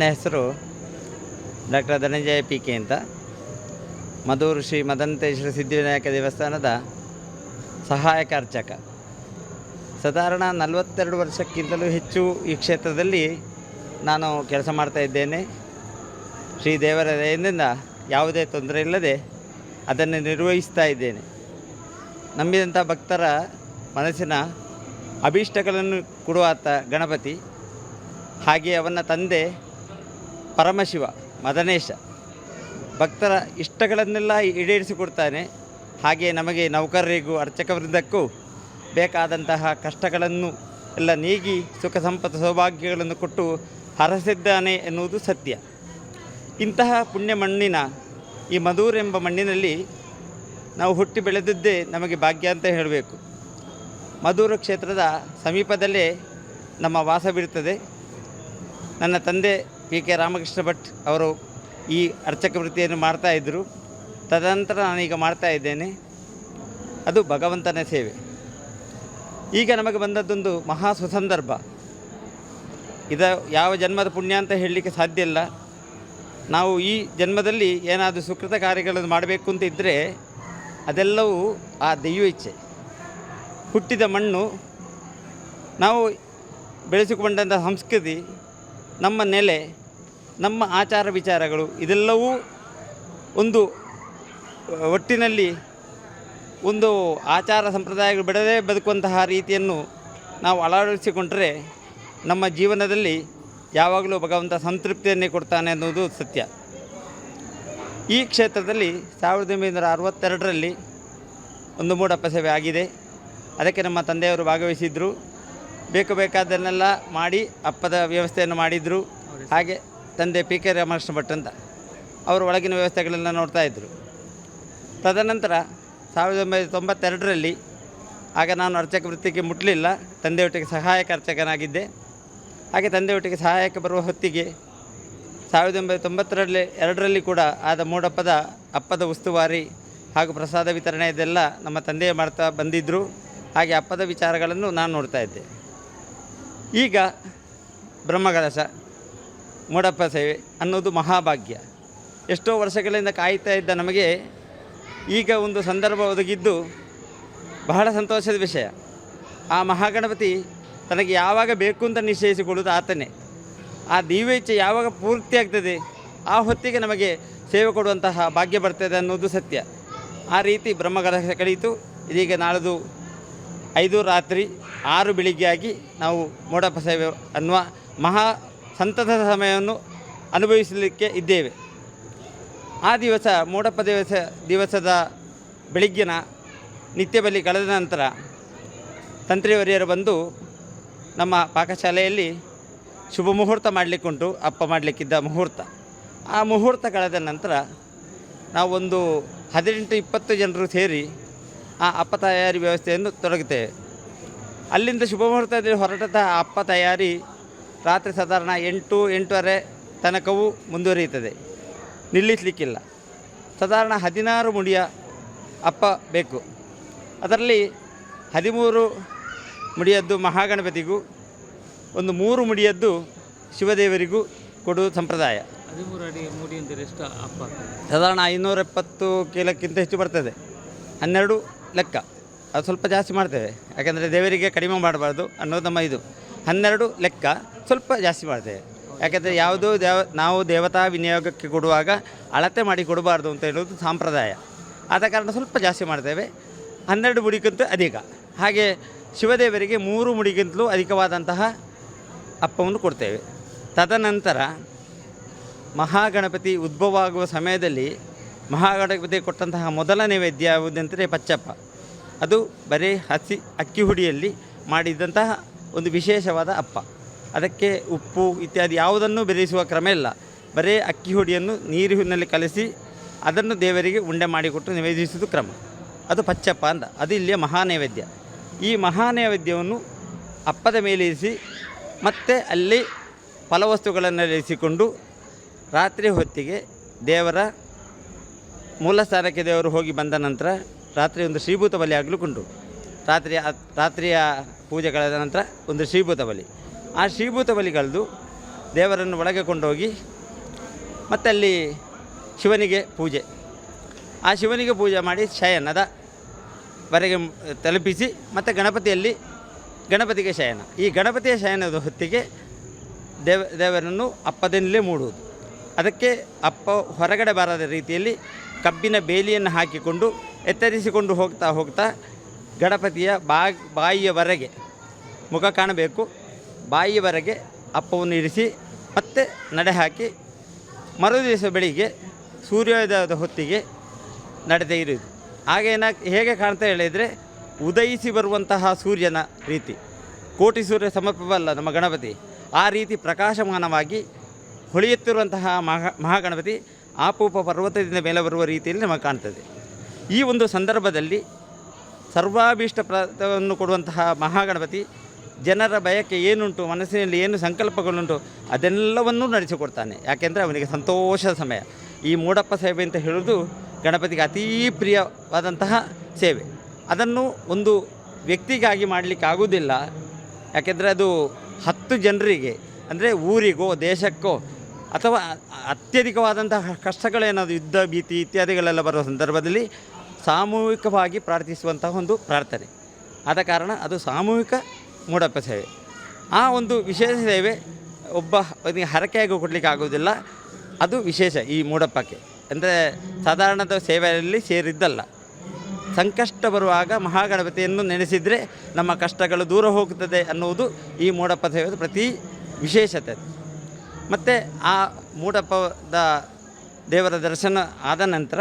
ನನ್ನ ಹೆಸರು doctor Dhananjaya P K ಅಂತ. ಮಧೂರು ಶ್ರೀ ಮದಂತೇಶ್ವರ ಸಿದ್ಧಿವಿನಾಯಕ ದೇವಸ್ಥಾನದ ಸಹಾಯಕ ಅರ್ಚಕ. ಸಾಧಾರಣ ನಲವತ್ತೆರಡು ವರ್ಷಕ್ಕಿಂತಲೂ ಹೆಚ್ಚು ಈ ಕ್ಷೇತ್ರದಲ್ಲಿ ನಾನು ಕೆಲಸ ಮಾಡ್ತಾ ಇದ್ದೇನೆ. ಶ್ರೀ ದೇವರ ದಯದಿಂದ ಯಾವುದೇ ತೊಂದರೆ ಇಲ್ಲದೆ ಅದನ್ನು ನಿರ್ವಹಿಸ್ತಾ ಇದ್ದೇನೆ. ನಂಬಿದಂಥ ಭಕ್ತರ ಮನಸ್ಸಿನ ಅಭೀಷ್ಟಗಳನ್ನು ಕೊಡುವಾತ ಗಣಪತಿ. ಹಾಗೆ ಅವನ ತಂದೆ ಪರಮಶಿವ, ಮದನೇಶ. ಭಕ್ತರ ಇಷ್ಟಗಳನ್ನೆಲ್ಲ ಈಡೇರಿಸಿಕೊಡ್ತಾನೆ. ಹಾಗೆ ನಮಗೆ ನೌಕರರಿಗೂ ಅರ್ಚಕ ವೃಂದಕ್ಕೂ ಬೇಕಾದಂತಹ ಕಷ್ಟಗಳನ್ನು ಎಲ್ಲ ನೀಗಿ ಸುಖ ಸಂಪತ್ತು ಸೌಭಾಗ್ಯಗಳನ್ನು ಕೊಟ್ಟು ಹರಸಿದ್ದಾನೆ ಎನ್ನುವುದು ಸತ್ಯ. ಇಂತಹ ಪುಣ್ಯ ಮಣ್ಣಿನ ಈ ಮಧೂರೆಂಬ ಮಣ್ಣಿನಲ್ಲಿ ನಾವು ಹುಟ್ಟಿ ಬೆಳೆದದ್ದೇ ನಮಗೆ ಭಾಗ್ಯ ಅಂತ ಹೇಳಬೇಕು. ಮಧೂರು ಕ್ಷೇತ್ರದ ಸಮೀಪದಲ್ಲೇ ನಮ್ಮ ವಾಸವಿರುತ್ತದೆ ನನ್ನ ತಂದೆ ಪಿ ಕೆ ರಾಮಕೃಷ್ಣ ಭಟ್ ಅವರು ಈ ಅರ್ಚಕ ವೃತ್ತಿಯನ್ನು ಮಾಡ್ತಾ ಇದ್ದರು. ತದನಂತರ ನಾನೀಗ ಮಾಡ್ತಾ ಇದ್ದೇನೆ. ಅದು ಭಗವಂತನ ಸೇವೆ. ಈಗ ನಮಗೆ ಬಂದದ್ದೊಂದು ಮಹಾ ಸುಸಂದರ್ಭ. ಇದ ಯಾವ ಜನ್ಮದ ಪುಣ್ಯ ಅಂತ ಹೇಳಲಿಕ್ಕೆ ಸಾಧ್ಯ ಇಲ್ಲ. ನಾವು ಈ ಜನ್ಮದಲ್ಲಿ ಏನಾದರೂ ಸುಕೃತ ಕಾರ್ಯಗಳನ್ನು ಮಾಡಬೇಕು ಅಂತ ಇದ್ದರೆ ಅದೆಲ್ಲವೂ ಆ ದೈವ ಇಚ್ಛೆ. ಹುಟ್ಟಿದ ಮಣ್ಣು ನಾವು ಬೆಳೆಸಿಕೊಂಡಂಥ ಸಂಸ್ಕೃತಿ ನಮ್ಮ ನೆಲೆ, ನಮ್ಮ ಆಚಾರ ವಿಚಾರಗಳು ಇದೆಲ್ಲವೂ ಒಂದು ಒಟ್ಟಿನಲ್ಲಿ ಒಂದು ಆಚಾರ ಸಂಪ್ರದಾಯಗಳು ಬಿಡದೆ ಬದುಕುವಂತಹ ರೀತಿಯನ್ನು ನಾವು ಅಳವಡಿಸಿಕೊಂಡರೆ ನಮ್ಮ ಜೀವನದಲ್ಲಿ ಯಾವಾಗಲೂ ಭಗವಂತ ಸಂತೃಪ್ತಿಯನ್ನೇ ಕೊಡ್ತಾನೆ ಅನ್ನೋದು ಸತ್ಯ. ಈ ಕ್ಷೇತ್ರದಲ್ಲಿ ಸಾವಿರದ ಒಂಬೈನೂರ ಅರವತ್ತೆರಡರಲ್ಲಿ ಒಂದು ಮೂಡಪ್ಪ ಸೇವೆ ಆಗಿದೆ. ಅದಕ್ಕೆ ನಮ್ಮ ತಂದೆಯವರು ಭಾಗವಹಿಸಿದ್ರು. ಬೇಕು ಬೇಕಾದನ್ನೆಲ್ಲ ಮಾಡಿ ಅಪ್ಪದ ವ್ಯವಸ್ಥೆಯನ್ನು ಮಾಡಿದರು. ಹಾಗೆ ತಂದೆ ಪಿ ಕೆ ರಾಮಕೃಷ್ಣ ಭಟ್ ಅಂತ ಅವರು ಒಳಗಿನ ವ್ಯವಸ್ಥೆಗಳೆಲ್ಲ ನೋಡ್ತಾ ಇದ್ದರು ತದನಂತರ ಸಾವಿರದ ಒಂಬೈನೂರ ತೊಂಬತ್ತೆರಡರಲ್ಲಿ ಆಗ ನಾನು ಅರ್ಚಕ ವೃತ್ತಿಗೆ ಮುಟ್ಟಲಿಲ್ಲ ತಂದೆಯೊಟ್ಟಿಗೆ ಸಹಾಯಕ ಅರ್ಚಕನಾಗಿದ್ದೆ. ಹಾಗೆ ತಂದೆಯೊಟ್ಟಿಗೆ ಸಹಾಯಕ ಬರುವ ಹೊತ್ತಿಗೆ ಸಾವಿರದ ಒಂಬೈನೂರ ತೊಂಬತ್ತೆರಡರಲ್ಲಿ ಎರಡರಲ್ಲಿ ಕೂಡ ಆದ ಮೂಡಪ್ಪದ ಅಪ್ಪದ ಉಸ್ತುವಾರಿ ಹಾಗೂ ಪ್ರಸಾದ ವಿತರಣೆ ಇದೆಲ್ಲ ನಮ್ಮ ತಂದೆಯೇ ಮಾಡ್ತಾ ಬಂದಿದ್ದರು ಹಾಗೆ ಅಪ್ಪದ ವಿಚಾರಗಳನ್ನು ನಾನು ನೋಡ್ತಾ ಇದ್ದೆ. ಈಗ ಬ್ರಹ್ಮಕಲಶ ಮೂಡಪ್ಪ ಸೇವೆ ಅನ್ನೋದು ಮಹಾಭಾಗ್ಯ. ಎಷ್ಟೋ ವರ್ಷಗಳಿಂದ ಕಾಯ್ತಾ ಇದ್ದ ನಮಗೆ ಈಗ ಒಂದು ಸಂದರ್ಭ ಒದಗಿದ್ದು ಬಹಳ ಸಂತೋಷದ ವಿಷಯ. ಆ ಮಹಾಗಣಪತಿ ತನಗೆ ಯಾವಾಗ ಬೇಕು ಅಂತ ನಿಶ್ಚಯಿಸಿಕೊಳ್ಳುವುದು ಆತನೇ. ಆ ದೈವೇಚ್ಛೆ ಯಾವಾಗ ಪೂರ್ತಿ ಆಗ್ತದೆ, ಆ ಹೊತ್ತಿಗೆ ನಮಗೆ ಸೇವೆ ಕೊಡುವಂತಹ ಭಾಗ್ಯ ಬರ್ತದೆ ಅನ್ನೋದು ಸತ್ಯ. ಆ ರೀತಿ ಬ್ರಹ್ಮಕಲಶ ಕಳೀತು. ಇದೀಗ ನಾಳೆದು ಐದು ರಾತ್ರಿ. ಆರು ಬೆಳಿಗ್ಗೆ ಆಗಿ ನಾವು ಮೋಡಪ್ಪ ಸೇವೆ ಅನ್ನುವ ಮಹಾ ಸಂತಸದ ಸಮಯವನ್ನು ಅನುಭವಿಸಲಿಕ್ಕೆ ಇದ್ದೇವೆ. ಆ ದಿವಸ ಮೋಡಪ್ಪ ದಿವಸ, ದಿವಸದ ಬೆಳಿಗ್ಗಿನ ನಿತ್ಯ ಬಲಿ ಕಳೆದ ನಂತರ ತಂತ್ರಿವರಿಯರು ಬಂದು ನಮ್ಮ ಪಾಕಶಾಲೆಯಲ್ಲಿ ಶುಭ ಮುಹೂರ್ತ ಮಾಡಲಿಕ್ಕುಂಟು, ಅಪ್ಪ ಮಾಡಲಿಕ್ಕಿದ್ದ ಮುಹೂರ್ತ. ಆ ಮುಹೂರ್ತ ಕಳೆದ ನಂತರ ನಾವೊಂದು ಹದಿನೆಂಟು ಇಪ್ಪತ್ತು ಜನರು ಸೇರಿ ಆ ಅಪ್ಪ ತಯಾರಿ ವ್ಯವಸ್ಥೆಯನ್ನು ತೊಡಗುತ್ತೇವೆ. ಅಲ್ಲಿಂದ ಶುಭ ಮುಹೂರ್ತದಲ್ಲಿ ಹೊರಟದ ಅಪ್ಪ ತಯಾರಿ ರಾತ್ರಿ ಸಾಧಾರಣ ಎಂಟು ಎಂಟೂವರೆ ತನಕವೂ ಮುಂದುವರಿಯುತ್ತದೆ. ನಿಲ್ಲಿಸಲಿಕ್ಕಿಲ್ಲ. ಸಾಧಾರಣ ಹದಿನಾರು ಮುಡಿಯ ಅಪ್ಪ ಬೇಕು. ಅದರಲ್ಲಿ ಹದಿಮೂರು ಮುಡಿಯದ್ದು ಮಹಾಗಣಪತಿಗೂ ಒಂದು ಮೂರು ಮುಡಿಯದ್ದು ಶಿವದೇವರಿಗೂ ಕೊಡುವ ಸಂಪ್ರದಾಯ. ಹದಿಮೂರು ಅಡಿ ಮುಡಿ ಅಂದರೆ ಎಷ್ಟು ಅಪ್ಪ? ಸಾಧಾರಣ ಐನೂರ ಎಪ್ಪತ್ತು ಕಿಲೋಕ್ಕಿಂತ ಹೆಚ್ಚು ಬರ್ತದೆ. ಹನ್ನೆರಡು ಲೆಕ್ಕ. ಅದು ಸ್ವಲ್ಪ ಜಾಸ್ತಿ ಮಾಡ್ತೇವೆ. ಯಾಕೆಂದರೆ ದೇವರಿಗೆ ಕಡಿಮೆ ಮಾಡಬಾರ್ದು ಅನ್ನೋದು ನಮ್ಮ ಇದು. ಹನ್ನೆರಡು ಲೆಕ್ಕ ಸ್ವಲ್ಪ ಜಾಸ್ತಿ ಮಾಡ್ತೇವೆ. ಯಾಕೆಂದರೆ ಯಾವುದೋ ದೇವ, ನಾವು ದೇವತಾ ವಿನಿಯೋಗಕ್ಕೆ ಕೊಡುವಾಗ ಅಳತೆ ಮಾಡಿ ಕೊಡಬಾರ್ದು ಅಂತ ಹೇಳೋದು ಸಂಪ್ರದಾಯ. ಆದ ಕಾರಣ ಸ್ವಲ್ಪ ಜಾಸ್ತಿ ಮಾಡ್ತೇವೆ. ಹನ್ನೆರಡು ಮುಡಿಗಿಂತ ಅಧಿಕ. ಹಾಗೆ ಶಿವದೇವರಿಗೆ ಮೂರು ಮುಡಿಗಿಂತಲೂ ಅಧಿಕವಾದಂತಹ ಅಪ್ಪವನ್ನು ಕೊಡ್ತೇವೆ. ತದನಂತರ ಮಹಾಗಣಪತಿ ಉದ್ಭವ ಆಗುವ ಸಮಯದಲ್ಲಿ ಮಹಾಗಣಪತಿ ಕೊಟ್ಟಂತಹ ಮೊದಲ ನೈವೇದ್ಯ ಯಾವುದಂದರೆ ಪಚ್ಚಪ್ಪ. ಅದು ಬರೀ ಹಸಿ ಅಕ್ಕಿ ಹುಡಿಯಲ್ಲಿ ಮಾಡಿದಂತಹ ಒಂದು ವಿಶೇಷವಾದ ಅಪ್ಪ ಅದಕ್ಕೆ ಉಪ್ಪು ಇತ್ಯಾದಿ ಯಾವುದನ್ನು ಬೆರೆಸುವ ಕ್ರಮ ಇಲ್ಲ. ಬರೀ ಅಕ್ಕಿ ಹುಡಿಯನ್ನು ನೀರಿನಲ್ಲಿ ಕಲಸಿ ಅದನ್ನು ದೇವರಿಗೆ ಉಂಡೆ ಮಾಡಿಕೊಟ್ಟು ನಿವೇದಿಸುವುದು ಕ್ರಮ. ಅದು ಪಚ್ಚಪ್ಪ ಅಂತ ಅದು ಇಲ್ಲಿಯ ಮಹಾ ನೈವೇದ್ಯ ಈ ಮಹಾ ನೈವೇದ್ಯವನ್ನು ಅಪ್ಪದ ಮೇಲೆ ಇರಿಸಿ ಮತ್ತೆ ಅಲ್ಲಿ ಫಲವಸ್ತುಗಳನ್ನು ಇರಿಸಿಕೊಂಡು ರಾತ್ರಿ ಹೊತ್ತಿಗೆ ದೇವರ ಮೂಲಸ್ಥಾನಕ್ಕೆ ದೇವರು ಹೋಗಿ ಬಂದ ನಂತರ ರಾತ್ರಿ ಒಂದು ಶ್ರೀಭೂತ ಬಲಿ ಆಗಲಿಕ್ಕುಂಟು ರಾತ್ರಿ ರಾತ್ರಿಯ ಪೂಜೆ ಕಳೆದ ನಂತರ ಒಂದು ಶ್ರೀಭೂತ ಬಲಿ. ಆ ಶ್ರೀಭೂತ ಬಲಿಗಳದ್ದು ದೇವರನ್ನು ಒಳಗೆ ಕೊಂಡೋಗಿ ಮತ್ತಲ್ಲಿ ಶಿವನಿಗೆ ಪೂಜೆ. ಆ ಶಿವನಿಗೆ ಪೂಜೆ ಮಾಡಿ ಶಯನದ ವರೆಗೆ ತಲುಪಿಸಿ ಮತ್ತು ಗಣಪತಿಯಲ್ಲಿ ಗಣಪತಿಗೆ ಶಯನ. ಈ ಗಣಪತಿಯ ಶಯನದ ಹೊತ್ತಿಗೆ ದೇವ, ದೇವರನ್ನು ಅಪ್ಪದಿಂದಲೇ ಮೂಡುವುದು. ಅದಕ್ಕೆ ಅಪ್ಪ ಹೊರಗಡೆ ಬರದ ರೀತಿಯಲ್ಲಿ ಕಬ್ಬಿನ ಬೇಲಿಯನ್ನು ಹಾಕಿಕೊಂಡು ಎತ್ತರಿಸಿಕೊಂಡು ಹೋಗ್ತಾ ಹೋಗ್ತಾ ಗಣಪತಿಯ ಬಾ ಬಾಯಿಯವರೆಗೆ ಮುಖ ಕಾಣಬೇಕು. ಬಾಯಿಯವರೆಗೆ ಅಪ್ಪವನ್ನು ಇರಿಸಿ ಮತ್ತೆ ನಡೆ ಹಾಕಿ ಮರುದಿವಸ ಬೆಳಿಗ್ಗೆ ಸೂರ್ಯೋದಯದ ಹೊತ್ತಿಗೆ ನಡೆದೇ ಇರುವುದು. ಹಾಗೇನ ಹೇಗೆ ಕಾಣ್ತಾ ಹೇಳಿದರೆ ಉದಯಿಸಿ ಬರುವಂತಹ ಸೂರ್ಯನ ರೀತಿ. ಕೋಟಿ ಸೂರ್ಯ ಸಮರ್ಪವಲ್ಲ ನಮ್ಮ ಗಣಪತಿ. ಆ ರೀತಿ ಪ್ರಕಾಶಮಾನವಾಗಿ ಹೊಳೆಯುತ್ತಿರುವಂತಹ ಮಹಾ ಮಹಾಗಣಪತಿ ಆಪೂಪ ಪರ್ವತದಿಂದ ಮೇಲೆ ಬರುವ ರೀತಿಯಲ್ಲಿ ನಮಗೆ ಕಾಣ್ತದೆ. ಈ ಒಂದು ಸಂದರ್ಭದಲ್ಲಿ ಸರ್ವಾಭೀಷ್ಟ ಪ್ರದವನ್ನು ಕೊಡುವಂತಹ ಮಹಾಗಣಪತಿ ಜನರ ಬಯಕೆ ಏನುಂಟು, ಮನಸ್ಸಿನಲ್ಲಿ ಏನು ಸಂಕಲ್ಪಗಳುಂಟು, ಅದೆಲ್ಲವನ್ನೂ ನಡೆಸಿಕೊಡ್ತಾನೆ. ಯಾಕೆಂದರೆ ಅವನಿಗೆ ಸಂತೋಷದ ಸಮಯ. ಈ ಮೂಡಪ್ಪ ಸೇವೆ ಅಂತ ಹೇಳೋದು ಗಣಪತಿಗೆ ಅತೀ ಪ್ರಿಯವಾದಂತಹ ಸೇವೆ. ಅದನ್ನು ಒಂದು ವ್ಯಕ್ತಿಗಾಗಿ ಮಾಡಲಿಕ್ಕೆ ಆಗುವುದಿಲ್ಲ. ಯಾಕೆಂದರೆ ಅದು ಹತ್ತು ಜನರಿಗೆ, ಅಂದರೆ ಊರಿಗೋ, ದೇಶಕ್ಕೋ ಅಥವಾ ಅತ್ಯಧಿಕವಾದಂತಹ ಕಷ್ಟಗಳೇನಾದರೂ ಯುದ್ಧ, ಭೀತಿ ಇತ್ಯಾದಿಗಳೆಲ್ಲ ಬರುವ ಸಂದರ್ಭದಲ್ಲಿ ಸಾಮೂಹಿಕವಾಗಿ ಪ್ರಾರ್ಥಿಸುವಂತಹ ಒಂದು ಪ್ರಾರ್ಥನೆ. ಆದ ಕಾರಣ ಅದು ಸಾಮೂಹಿಕ ಮೂಡಪ್ಪ ಸೇವೆ. ಆ ಒಂದು ವಿಶೇಷ ಸೇವೆ ಒಬ್ಬ ಹರಕೆಯಾಗಿ ಕೊಡಲಿಕ್ಕೆ ಆಗುವುದಿಲ್ಲ. ಅದು ವಿಶೇಷ ಈ ಮೂಡಪ್ಪಕ್ಕೆ. ಅಂದರೆ ಸಾಧಾರಣದ ಸೇವೆಯಲ್ಲಿ ಸೇರಿದ್ದಲ್ಲ. ಸಂಕಷ್ಟ ಬರುವಾಗ ಮಹಾಗಣಪತಿಯನ್ನು ನೆನೆಸಿದರೆ ನಮ್ಮ ಕಷ್ಟಗಳು ದೂರ ಹೋಗುತ್ತದೆ ಅನ್ನುವುದು ಈ ಮೂಡಪ್ಪ ಸೇವೆಯ ಪ್ರತಿ ವಿಶೇಷತೆ. ಮತ್ತು ಆ ಮೂಡಪ್ಪದ ದೇವರ ದರ್ಶನ ಆದ ನಂತರ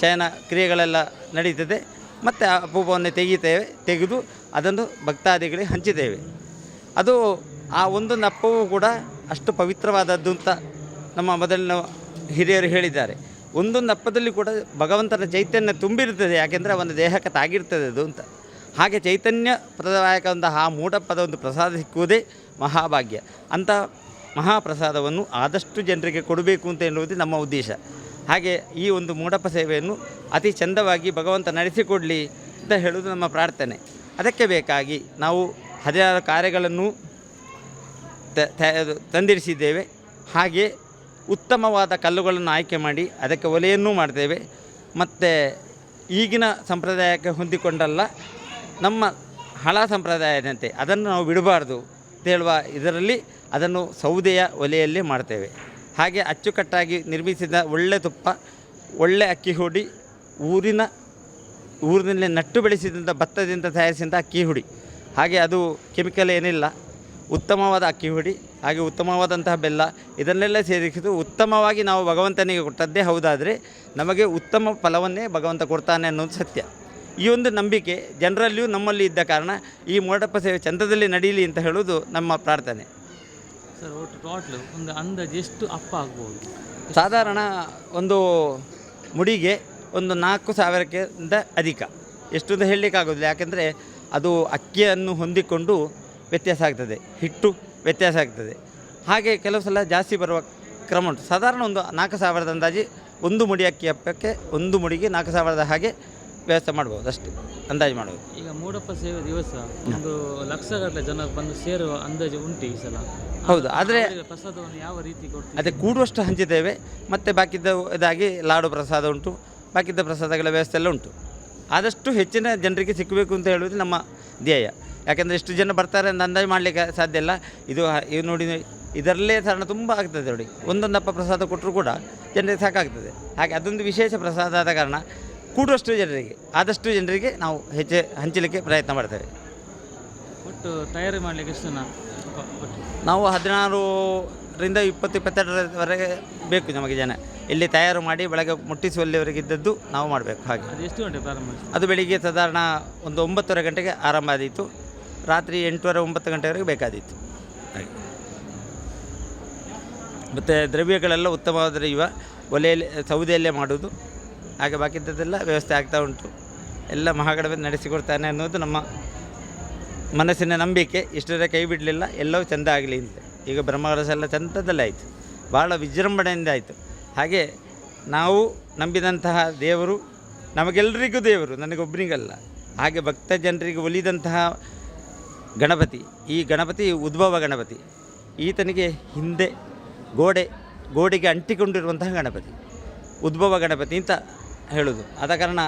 ಶಯನ ಕ್ರಿಯೆಗಳೆಲ್ಲ ನಡೀತದೆ. ಮತ್ತು ಆ ಅಪೂಪವನ್ನು ತೆಗಿತೇವೆ ತೆಗೆದು ಅದನ್ನು ಭಕ್ತಾದಿಗಳಿಗೆ ಹಂಚಿದ್ದೇವೆ. ಅದು ಆ ಒಂದು ನಪ್ಪವೂ ಕೂಡ ಅಷ್ಟು ಪವಿತ್ರವಾದದ್ದು ಅಂತ ನಮ್ಮ ಮೊದಲಿನ ಹಿರಿಯರು ಹೇಳಿದ್ದಾರೆ. ಒಂದು ನಪ್ಪದಲ್ಲಿ ಕೂಡ ಭಗವಂತನ ಚೈತನ್ಯ ತುಂಬಿರುತ್ತದೆ, ಯಾಕೆಂದರೆ ಅವನ ದೇಹಕ್ಕೆ ತಾಗಿರ್ತದೆ ಅದು ಅಂತ. ಹಾಗೆ ಚೈತನ್ಯ ಪ್ರದವಾಯಕವಂತಹ ಆ ಮೂಡಪ್ಪದ ಒಂದು ಪ್ರಸಾದ ಸಿಕ್ಕುವುದೇ ಮಹಾಭಾಗ್ಯ. ಅಂಥ ಮಹಾಪ್ರಸಾದವನ್ನು ಆದಷ್ಟು ಜನರಿಗೆ ಕೊಡಬೇಕು ಅಂತ ಎನ್ನುವುದು ನಮ್ಮ ಉದ್ದೇಶ. ಹಾಗೆ ಈ ಒಂದು ಮೂಡಪ್ಪ ಸೇವೆಯನ್ನು ಅತಿ ಚಂದವಾಗಿ ಭಗವಂತ ನಡೆಸಿಕೊಡಲಿ ಅಂತ ಹೇಳುವುದು ನಮ್ಮ ಪ್ರಾರ್ಥನೆ. ಅದಕ್ಕೆ ಬೇಕಾಗಿ ನಾವು ಹದಿನಾರು ಕಾರ್ಯಗಳನ್ನು ತಂದಿರಿಸಿದ್ದೇವೆ. ಹಾಗೆ ಉತ್ತಮವಾದ ಕಲ್ಲುಗಳನ್ನು ಆಯ್ಕೆ ಮಾಡಿ ಅದಕ್ಕೆ ಒಲೆಯನ್ನೂ ಮಾಡ್ತೇವೆ. ಮತ್ತು ಈಗಿನ ಸಂಪ್ರದಾಯಕ್ಕೆ ಹೊಂದಿಕೊಂಡಲ್ಲ ನಮ್ಮ ಹಳ ಸಂಪ್ರದಾಯದಂತೆ ಅದನ್ನು ನಾವು ಬಿಡಬಾರ್ದು. ಹೇಳುವ ಇದರಲ್ಲಿ ಅದನ್ನು ಸೌದೆಯ ಒಲೆಯಲ್ಲಿ ಮಾಡ್ತೇವೆ. ಹಾಗೆ ಅಚ್ಚುಕಟ್ಟಾಗಿ ನಿರ್ಮಿಸಿದ ಒಳ್ಳೆ ತುಪ್ಪ, ಒಳ್ಳೆ ಅಕ್ಕಿ ಹುಡಿ, ಊರಿನ, ಊರಿನಲ್ಲಿ ನಟ್ಟು ಬೆಳೆಸಿದಂಥ ಭತ್ತದಿಂದ ತಯಾರಿಸಿದಂಥ ಅಕ್ಕಿ ಹುಡಿ. ಹಾಗೆ ಅದು ಕೆಮಿಕಲ್ ಏನಿಲ್ಲ, ಉತ್ತಮವಾದ ಅಕ್ಕಿ ಹುಡಿ, ಹಾಗೆ ಉತ್ತಮವಾದಂತಹ ಬೆಲ್ಲ, ಇದನ್ನೆಲ್ಲ ಸೇರಿಸಿದ್ದು ಉತ್ತಮವಾಗಿ ನಾವು ಭಗವಂತನಿಗೆ ಕೊಟ್ಟದ್ದೇ ಹೌದಾದರೆ ನಮಗೆ ಉತ್ತಮ ಫಲವನ್ನೇ ಭಗವಂತ ಕೊಡ್ತಾನೆ ಅನ್ನೋದು ಸತ್ಯ. ಈ ಒಂದು ನಂಬಿಕೆ ಜನರಲ್ಲಿಯೂ ನಮ್ಮಲ್ಲಿ ಇದ್ದ ಕಾರಣ ಈ ಮೋಡಪ್ಪ ಸೇವೆ ಚಂದದಲ್ಲಿ ನಡೀಲಿ ಅಂತ ಹೇಳೋದು ನಮ್ಮ ಪ್ರಾರ್ಥನೆ. ಸರ್ ಒಟ್ಟು ಟೋಟ್ಲು ಒಂದು ಅಂದಾಜು ಎಷ್ಟು ಅಪ್ಪ ಆಗ್ಬೋದು? ಸಾಧಾರಣ ಒಂದು ಮುಡಿಗೆ ಒಂದು ನಾಲ್ಕು ಸಾವಿರಕ್ಕಿಂತ ಅಧಿಕ. ಎಷ್ಟು ಅಂತ ಹೇಳಲಿಕ್ಕಾಗೋದಿಲ್ಲ ಯಾಕೆಂದರೆ ಅದು ಅಕ್ಕಿಯನ್ನು ಹೊಂದಿಕೊಂಡು ವ್ಯತ್ಯಾಸ ಆಗ್ತದೆ ಹಿಟ್ಟು ವ್ಯತ್ಯಾಸ ಆಗ್ತದೆ. ಹಾಗೆ ಕೆಲವು ಸಲ ಜಾಸ್ತಿ ಬರುವ ಕ್ರಮ ಉಂಟು. ಸಾಧಾರಣ ಒಂದು ನಾಲ್ಕು ಸಾವಿರದ ಅಂದಾಜು ಒಂದು ಮುಡಿ ಅಕ್ಕಿ ಹಪ್ಪಕ್ಕೆ ಒಂದು ಮುಡಿಗೆ ನಾಲ್ಕು ಸಾವಿರದ ಹಾಗೆ ವ್ಯವಸ್ಥೆ ಮಾಡ್ಬೋದು ಅಷ್ಟೇ. ಅಂದಾಜು ಮಾಡ್ಬೋದು. ಈಗ ಮೂಡಪ್ಪ ಸೇವೆ ದಿವಸ ಒಂದು ಲಕ್ಷಗಟ್ಟಲೆ ಜನ ಬಂದು ಸೇರುವ ಅಂದಾಜು ಉಂಟು ಈ ಸಲ. ಹೌದು ಆದರೆ ಪ್ರಸಾದವನ್ನು ಯಾವ ರೀತಿ ಕೊಡ್ತೀವಿ ಅದೇ ಕೂಡುವಷ್ಟು ಹಂಚಿದ್ದೇವೆ ಮತ್ತು ಬಾಕಿದ್ದ ಇದಾಗಿ ಲಾಡು ಪ್ರಸಾದ ಉಂಟು ಬಾಕಿದ್ದ ಪ್ರಸಾದಗಳ ವ್ಯವಸ್ಥೆ ಎಲ್ಲ ಉಂಟು. ಆದಷ್ಟು ಹೆಚ್ಚಿನ ಜನರಿಗೆ ಸಿಕ್ಕಬೇಕು ಅಂತ ಹೇಳುವುದು ನಮ್ಮ ಧ್ಯೇಯ. ಯಾಕೆಂದರೆ ಎಷ್ಟು ಜನ ಬರ್ತಾರೆ ಅಂತ ಅಂದಾಜು ಮಾಡಲಿಕ್ಕೆ ಸಾಧ್ಯ ಇಲ್ಲ. ಇದು ಇದು ನೋಡಿ ಇದರಲ್ಲೇ ಕಾರಣ ತುಂಬ ಆಗ್ತದೆ ನೋಡಿ. ಒಂದೊಂದಪ್ಪ ಪ್ರಸಾದ ಕೊಟ್ಟರು ಕೂಡ ಜನರಿಗೆ ಸಾಕಾಗ್ತದೆ. ಹಾಗೆ ಅದೊಂದು ವಿಶೇಷ ಪ್ರಸಾದ ಆದ ಕಾರಣ ಕೂಡುವಷ್ಟು ಜನರಿಗೆ ಆದಷ್ಟು ಜನರಿಗೆ ನಾವು ಹೆಚ್ಚೆ ಹಂಚಲಿಕ್ಕೆ ಪ್ರಯತ್ನ ಮಾಡ್ತೇವೆ. ಒಟ್ಟು ತಯಾರಿ ಮಾಡಲಿಕ್ಕೆ ಎಷ್ಟು ಜನ ನಾವು ಹದಿನಾರರಿಂದ ಇಪ್ಪತ್ತು ಇಪ್ಪತ್ತೆರಡರವರೆಗೆ ಬೇಕು ನಮಗೆ ಜನ. ಇಲ್ಲಿ ತಯಾರು ಮಾಡಿ ಬೆಳಗ್ಗೆ ಮುಟ್ಟಿಸುವಲ್ಲಿವರೆಗೆ ಇದ್ದದ್ದು ನಾವು ಮಾಡಬೇಕು ಹಾಗೆ. ಅದು ಎಷ್ಟು ಗಂಟೆ ಪ್ರಾರಂಭ ಅದು ಬೆಳಿಗ್ಗೆ ಸಾಧಾರಣ ಒಂದು ಒಂಬತ್ತುವರೆ ಗಂಟೆಗೆ ಆರಂಭ ಆದೀತು. ರಾತ್ರಿ ಎಂಟೂವರೆ ಒಂಬತ್ತು ಗಂಟೆವರೆಗೆ ಬೇಕಾದೀತು. ಹಾಗೆ ಮತ್ತು ದ್ರವ್ಯಗಳೆಲ್ಲ ಉತ್ತಮವಾದ ಇವ. ಒಲೆಯಲ್ಲಿ ಸೌದೆಯಲ್ಲೇ ಮಾಡೋದು ಹಾಗೆ ಬಾಕಿದ್ದದೆಲ್ಲ ವ್ಯವಸ್ಥೆ ಆಗ್ತಾ ಉಂಟು. ಎಲ್ಲ ಮಹಾಗಣಪತಿ ನಡೆಸಿಕೊಡ್ತಾನೆ ಅನ್ನೋದು ನಮ್ಮ ಮನಸ್ಸಿನ ನಂಬಿಕೆ. ಇಷ್ಟರ ಕೈ ಬಿಡಲಿಲ್ಲ ಎಲ್ಲವೂ ಚೆಂದ ಆಗಲಿ ಅಂತ. ಈಗ ಬ್ರಹ್ಮರಸ ಎಲ್ಲ ಚಂದದಲ್ಲೇ ಆಯಿತು. ಭಾಳ ವಿಜೃಂಭಣೆಯಿಂದ ಆಯಿತು. ಹಾಗೆ ನಾವು ನಂಬಿದಂತಹ ದೇವರು ನಮಗೆಲ್ಲರಿಗೂ ದೇವರು ನನಗೊಬ್ಬರಿಗಲ್ಲ ಹಾಗೆ ಭಕ್ತ ಜನರಿಗೆ ಒಲಿದಂತಹ ಗಣಪತಿ, ಈ ಗಣಪತಿ ಉದ್ಭವ ಗಣಪತಿ. ಈತನಿಗೆ ಹಿಂದೆ ಗೋಡೆ, ಗೋಡೆಗೆ ಅಂಟಿಕೊಂಡಿರುವಂತಹ ಗಣಪತಿ, ಉದ್ಭವ ಗಣಪತಿ ಅಂತ ಹೇಳೋದು. ಆದ ಕಾರಣ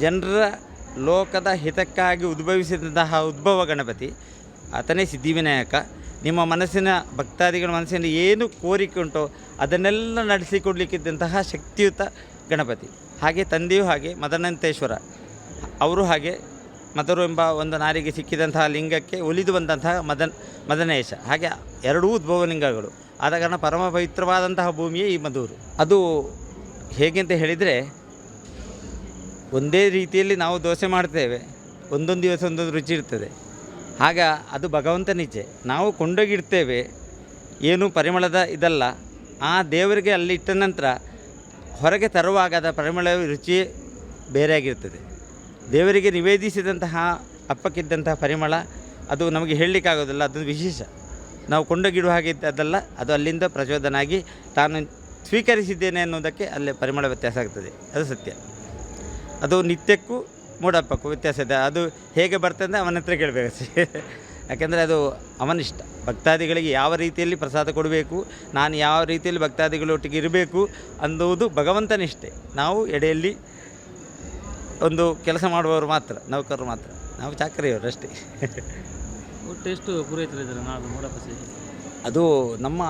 ಜನರ ಲೋಕದ ಹಿತಕ್ಕಾಗಿ ಉದ್ಭವಿಸಿದಂತಹ ಉದ್ಭವ ಗಣಪತಿ, ಆತನೇ ಸಿದ್ಧಿವಿನಾಯಕ. ನಿಮ್ಮ ಮನಸ್ಸಿನ ಭಕ್ತಾದಿಗಳ ಮನಸ್ಸಿನ ಏನು ಕೋರಿಕೆ ಉಂಟೋ ಅದನ್ನೆಲ್ಲ ನಡೆಸಿಕೊಡ್ಲಿಕ್ಕಿದ್ದಂತಹ ಶಕ್ತಿಯುತ ಗಣಪತಿ. ಹಾಗೆ ತಂದೆಯೂ ಹಾಗೆ ಮದನಂತೇಶ್ವರ ಅವರು ಹಾಗೆ, ಮದರು ಎಂಬ ಒಂದು ನಾರಿಗೆ ಸಿಕ್ಕಿದಂತಹ ಲಿಂಗಕ್ಕೆ ಒಲಿದು ಬಂದಂತಹ ಮದನ್, ಮದನೇಶ. ಹಾಗೆ ಎರಡೂ ಉದ್ಭವ ಲಿಂಗಗಳು. ಆದ ಕಾರಣ ಪರಮ ಪವಿತ್ರವಾದಂತಹ ಭೂಮಿಯೇ ಈ ಮಧೂರು ಅದು ಹೇಗೆ ಅಂತ ಹೇಳಿದರೆ ಒಂದೇ ರೀತಿಯಲ್ಲಿ ನಾವು ದೋಸೆ ಮಾಡ್ತೇವೆ. ಒಂದೊಂದು ದಿವಸ ಒಂದೊಂದು ರುಚಿ ಇರ್ತದೆ. ಆಗ ಅದು ಭಗವಂತ ನಿಜೆ. ನಾವು ಕೊಂಡೋಗಿಡ್ತೇವೆ. ಏನು ಪರಿಮಳದ ಇದಲ್ಲ. ಆ ದೇವರಿಗೆ ಅಲ್ಲಿ ಇಟ್ಟ ನಂತರ ಹೊರಗೆ ತರುವಾಗ ಅದರ ಪರಿಮಳ ರುಚಿ ಬೇರೆಯಾಗಿರ್ತದೆ. ದೇವರಿಗೆ ನಿವೇದಿಸಿದಂತಹ ಅಪ್ಪಕ್ಕಿದ್ದಂತಹ ಪರಿಮಳ ಅದು ನಮಗೆ ಹೇಳಲಿಕ್ಕಾಗೋದಿಲ್ಲ. ಅದೊಂದು ವಿಶೇಷ. ನಾವು ಕೊಂಡೋಗಿಡುವ ಹಾಗೆ ಅದಲ್ಲ ಅದು ಅಲ್ಲಿಂದ ಪ್ರಚೋದನಾಗಿ ತಾನು ಸ್ವೀಕರಿಸಿದ್ದೇನೆ ಅನ್ನೋದಕ್ಕೆ ಅಲ್ಲೇ ಪರಿಮಳ ವ್ಯತ್ಯಾಸ ಆಗ್ತದೆ. ಅದು ಸತ್ಯ. ಅದು ನಿತ್ಯಕ್ಕೂ ಮೂಡಪ್ಪಕ್ಕೂ ವ್ಯತ್ಯಾಸ ಇದೆ. ಅದು ಹೇಗೆ ಬರ್ತದೆ ಅವನ ಹತ್ರ ಕೇಳಬೇಕು ಯಾಕೆಂದರೆ ಅದು ಅವನಿಷ್ಟ ಭಕ್ತಾದಿಗಳಿಗೆ ಯಾವ ರೀತಿಯಲ್ಲಿ ಪ್ರಸಾದ ಕೊಡಬೇಕು ನಾನು ಯಾವ ರೀತಿಯಲ್ಲಿ ಭಕ್ತಾದಿಗಳೊಟ್ಟಿಗೆ ಇರಬೇಕು ಅನ್ನುವುದು ಭಗವಂತನಿಷ್ಟೆ ನಾವು ಎಡೆಯಲ್ಲಿ ಒಂದು ಕೆಲಸ ಮಾಡುವವರು ಮಾತ್ರ ನೌಕರರು ಮಾತ್ರ. ನಾವು ಚಾಕರಿಯವರು ಅಷ್ಟೇ. ಒಟ್ಟು ಎಷ್ಟು ಪೂರೈತರಿದ್ದಾರೆ ನಾಳೆ ಮೂಡಪ್ಪ ಅದು ನಮ್ಮ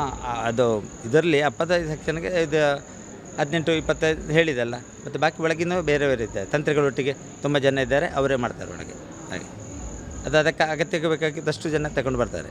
ಅದು ಇದರಲ್ಲಿ ಅಪ್ಪದ ಸೆಕ್ಷನ್ಗೆ ಇದು ಹದಿನೆಂಟು ಇಪ್ಪತ್ತೈದು ಹೇಳಿದಲ್ಲ, ಮತ್ತು ಬಾಕಿ ಒಳಗಿನ ಬೇರೆ ಬೇರೆ ಇದ್ದಾರೆ ತಂತ್ರಿಗಳೊಟ್ಟಿಗೆ ತುಂಬ ಜನ ಇದ್ದಾರೆ, ಅವರೇ ಮಾಡ್ತಾರೆ ಒಳಗೆ. ಹಾಗೆ. ಅದು ಅದಕ್ಕೆ ಅಗತ್ಯಕ್ಕೆ ಬೇಕಾಗಿದ್ದಷ್ಟು ಜನ ತಗೊಂಡು ಬರ್ತಾರೆ.